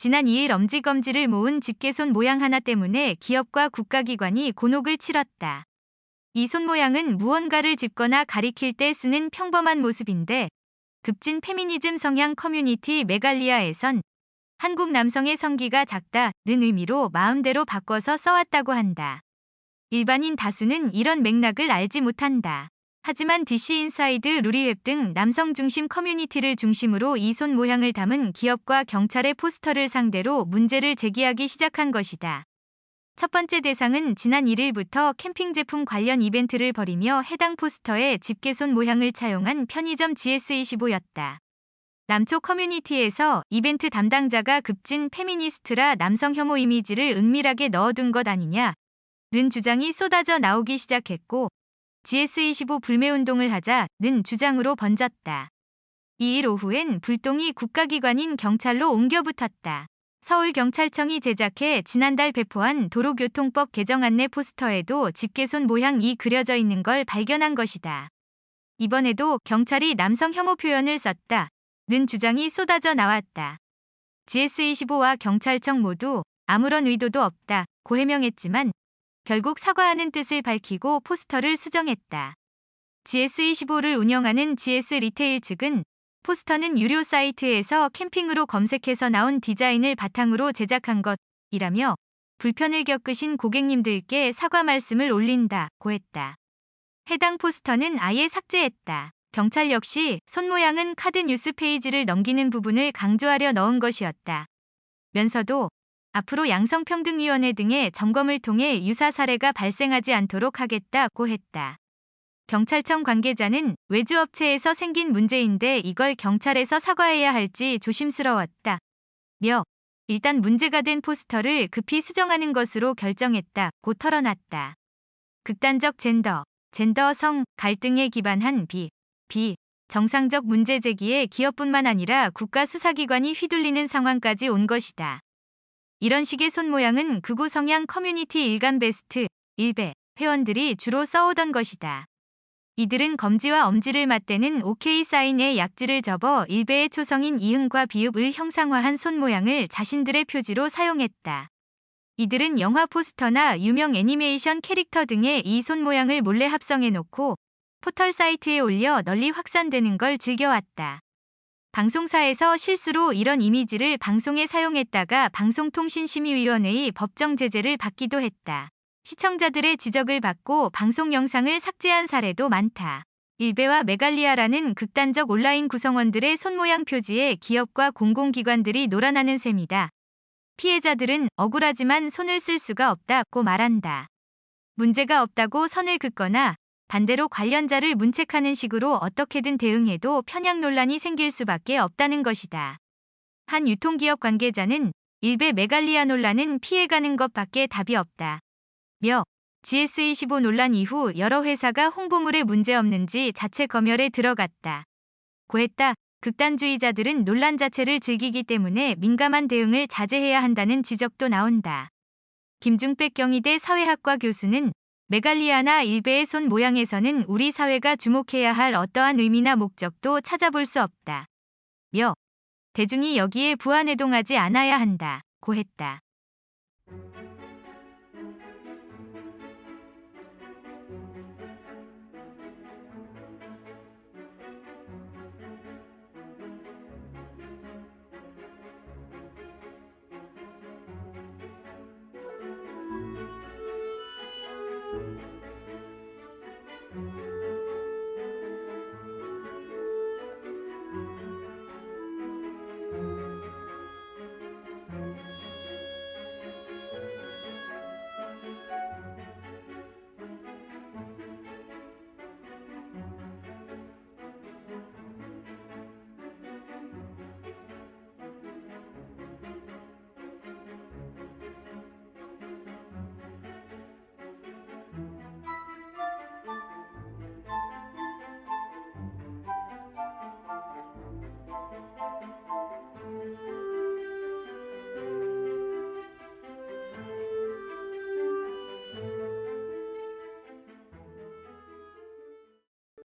지난 2일 엄지검지를 모은 집게손 모양 하나 때문에 기업과 국가기관이 곤혹을 치렀다. 이 손 모양은 무언가를 짚거나 가리킬 때 쓰는 평범한 모습인데 급진 페미니즘 성향 커뮤니티 메갈리아에선 한국 남성의 성기가 작다는 의미로 마음대로 바꿔서 써왔다고 한다. 일반인 다수는 이런 맥락을 알지 못한다. 하지만 DC 인사이드 루리웹 등 남성 중심 커뮤니티를 중심으로 이 손 모양을 담은 기업과 경찰의 포스터를 상대로 문제를 제기하기 시작한 것이다. 첫 번째 대상은 지난 1일부터 캠핑 제품 관련 이벤트를 벌이며 해당 포스터에 집게손 모양을 차용한 편의점 GS25였다. 남초 커뮤니티에서 이벤트 담당자가 급진 페미니스트라 남성 혐오 이미지를 은밀하게 넣어둔 것 아니냐 는 주장이 쏟아져 나오기 시작했고 GS25 불매운동을 하자는 주장으로 번졌다. 2일 오후엔 불똥이 국가기관인 경찰로 옮겨붙었다. 서울경찰청이 제작해 지난달 배포한 도로교통법 개정 안내 포스터에도 집게손 모양이 그려져 있는 걸 발견한 것이다. 이번에도 경찰이 남성 혐오 표현을 썼다. 는 주장이 쏟아져 나왔다. GS25와 경찰청 모두 아무런 의도도 없다. 고 해명했지만 결국 사과하는 뜻을 밝히고 포스터를 수정했다. GS25를 운영하는 GS 리테일 측은 포스터는 유료 사이트에서 캠핑으로 검색해서 나온 디자인을 바탕으로 제작한 것이라며 불편을 겪으신 고객님들께 사과 말씀을 올린다고 했다. 해당 포스터는 아예 삭제했다. 경찰 역시 손 모양은 카드 뉴스 페이지를 넘기는 부분을 강조하려 넣은 것이었다. 면서도 앞으로 양성평등위원회 등의 점검을 통해 유사 사례가 발생하지 않도록 하겠다고 했다. 경찰청 관계자는 외주업체에서 생긴 문제인데 이걸 경찰에서 사과해야 할지 조심스러웠다. 며 일단 문제가 된 포스터를 급히 수정하는 것으로 결정했다고 털어놨다. 극단적 젠더, 젠더 성 갈등에 기반한 비, 비, 정상적 문제 제기에 기업뿐만 아니라 국가 수사기관이 휘둘리는 상황까지 온 것이다. 이런 식의 손 모양은 극우 성향 커뮤니티 일간 베스트, 일배 회원들이 주로 써오던 것이다. 이들은 검지와 엄지를 맞대는 OK 사인의 약지를 접어 일베의 초성인 이응과 비읍을 형상화한 손 모양을 자신들의 표지로 사용했다. 이들은 영화 포스터나 유명 애니메이션 캐릭터 등의 이 손 모양을 몰래 합성해 놓고 포털 사이트에 올려 널리 확산되는 걸 즐겨왔다. 방송사에서 실수로 이런 이미지를 방송에 사용했다가 방송통신심의위원회의 법정 제재를 받기도 했다. 시청자들의 지적을 받고 방송 영상을 삭제한 사례도 많다. 일베와 메갈리아라는 극단적 온라인 구성원들의 손모양 표지에 기업과 공공기관들이 놀아나는 셈이다. 피해자들은 억울하지만 손을 쓸 수가 없다고 말한다. 문제가 없다고 선을 긋거나 반대로 관련자를 문책하는 식으로 어떻게든 대응해도 편향 논란이 생길 수밖에 없다는 것이다. 한 유통기업 관계자는 일베 메갈리아 논란은 피해가는 것밖에 답이 없다. 며 GS25 논란 이후 여러 회사가 홍보물에 문제 없는지 자체 검열에 들어갔다. 고했다. 극단주의자들은 논란 자체를 즐기기 때문에 민감한 대응을 자제해야 한다는 지적도 나온다. 김중백 경희대 사회학과 교수는 메갈리아나 일베의 손 모양에서는 우리 사회가 주목해야 할 어떠한 의미나 목적도 찾아볼 수 없다. 며 대중이 여기에 부안해동하지 않아야 한다. 고 했다.